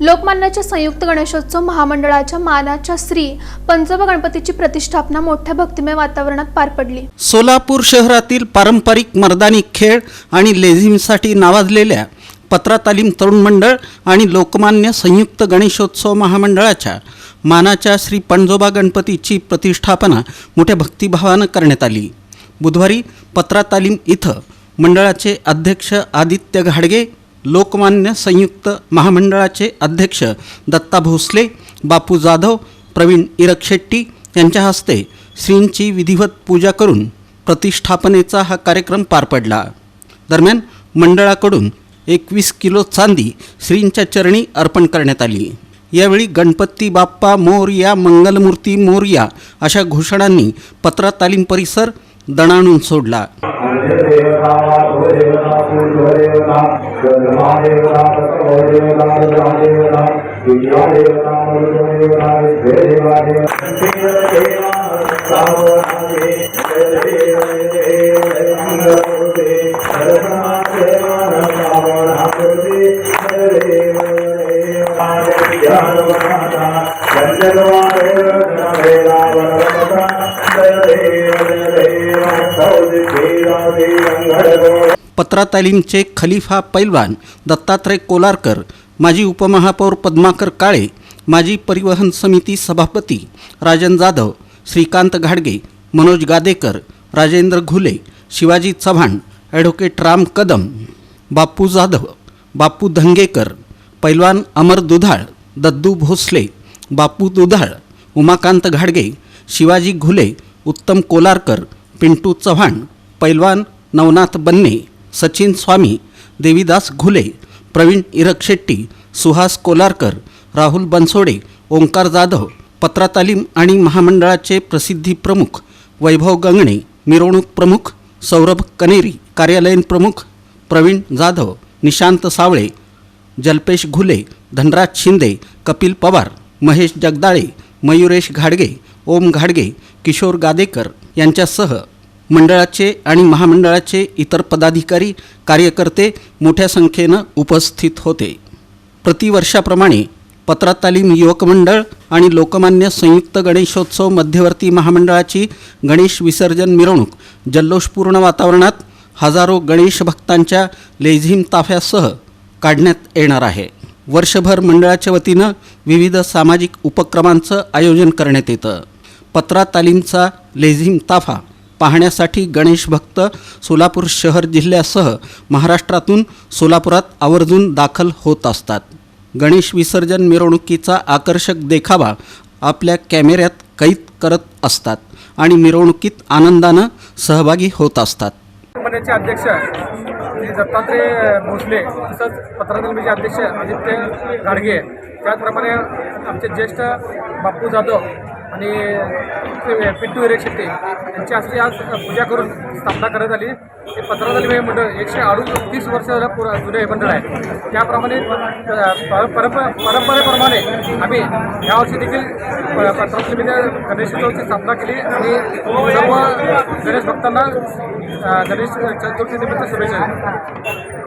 लोकमान्याच्या संयुक्त गणेशोत्सव महामंडळाच्या मानाच्या श्री पंजोबा गणपतीची प्रतिष्ठापना मोठ्या भक्तिमय वातावरणात पार पडली. सोलापूर शहरातील पारंपरिक मर्दानी खेळ आणि लेझिमसाठी नावाजलेल्या पत्रा तालीम तरुण मंडळ आणि लोकमान्य संयुक्त गणेशोत्सव महामंडळाच्या मानाच्या श्री पणजोबा गणपतीची प्रतिष्ठापना मोठ्या भक्तिभावानं करण्यात आली. बुधवारी पत्रा तालीम इथं मंडळाचे अध्यक्ष आदित्य घाडगे लोकमान्य संयुक्त महामंडळाचे अध्यक्ष दत्ता भोसले बापू जाधव प्रवीण इरक शेट्टी यांच्या हस्ते श्रींची विधिवत पूजा करून प्रतिष्ठापनेचा हा कार्यक्रम पार पडला. दरम्यान मंडळाकडून एकवीस किलो चांदी श्रींच्या चरणी अर्पण करण्यात आली. यावेळी गणपती बाप्पा मोरया मंगलमूर्ती मोरया अशा घोषणांनी पत्रा तालीम परिसर दणाणून सोडला. देवता भूदेवता पूर्वदेवता ब्रह्मादेवता तत्वदेवता रुद्रादेवता विद्यादेवता मरुदेवता विद्वेदेवता देव पत्रा तालीमचे खलिफा पैलवान दत्तात्रय कोलारकर माजी उपमहापौर पद्माकर काळे माजी परिवहन समिती सभापती राजन जाधव श्रीकांत घाडगे मनोज गादेकर राजेंद्र घुले शिवाजी चव्हाण ॲडव्होकेट राम कदम बापू जाधव बापू धंगेकर पैलवान अमर दुधाळ दद्दू भोसले बापू दुधाळ उमाकांत घाडगे शिवाजी घुले उत्तम कोलारकर पिंटू चव्हाण पैलवान नवनाथ बन्ने सचिन स्वामी देवीदास घुले प्रवीण इरकशेट्टी सुहास कोलारकर राहुल बनसोडे ओंकार जाधव पत्रातालीम आणि महामंडळाचे प्रसिद्धी प्रमुख वैभव गंगणे मिरवणूक प्रमुख सौरभ कनेरी कार्यालयीन प्रमुख प्रवीण जाधव निशांत सावळे जल्पेश घुले धनराज शिंदे कपिल पवार महेश जगदाळे मयुरेश घाडगे ओम घाडगे किशोर गादेकर यांच्यासह मंडळाचे आणि महामंडळाचे इतर पदाधिकारी कार्यकर्ते मोठ्या संख्येनं उपस्थित होते. प्रतिवर्षाप्रमाणे पत्रा तालीम युवक मंडळ आणि लोकमान्य संयुक्त गणेशोत्सव मध्यवर्ती महामंडळाची गणेश विसर्जन मिरवणूक जल्लोषपूर्ण वातावरणात हजारो गणेश भक्तांच्या लेझिम ताफ्यासह काढण्यात येणार आहे. वर्षभर मंडळाच्या वतीनं विविध सामाजिक उपक्रमांचं आयोजन करण्यात येतं. पत्रा तालीमचा लेझिम ताफा पाहण्यासाठी गणेश भक्त सोलापूर शहर जिल्ह्यासह महाराष्ट्रातून सोलापुरात आवर्जून दाखल होत असतात. गणेश विसर्जन मिरवणुकीचा आकर्षक देखावा आपल्या कॅमेऱ्यात कैद करत असतात आणि मिरवणुकीत आनंदानं सहभागी होत असतात. अध्यक्ष दत्तात्रय भोसले तसंच पत्रकारितेचे अध्यक्ष आदित्य गाडगे त्याचप्रमाणे आमचे ज्येष्ठ बाप्पू जाधव आणि पिंटू हिरे शेट्टे यांची हस्ते आज पूजा करून स्थापना करण्यात आली. हे पत्रकारिता हे मंडळ एकशे अडुतीस वर्ष झालं पुरा जुने हे मंडळ आहे. त्याप्रमाणे पर परंप परंपरेप्रमाणे आम्ही यावर्षी देखील पत्रकारितेच्या गणेशोत्सवाची स्थापना केली आणि सर्व गणेश भक्तांना गणेश चतुर्थी निमित्त शुभेच्छा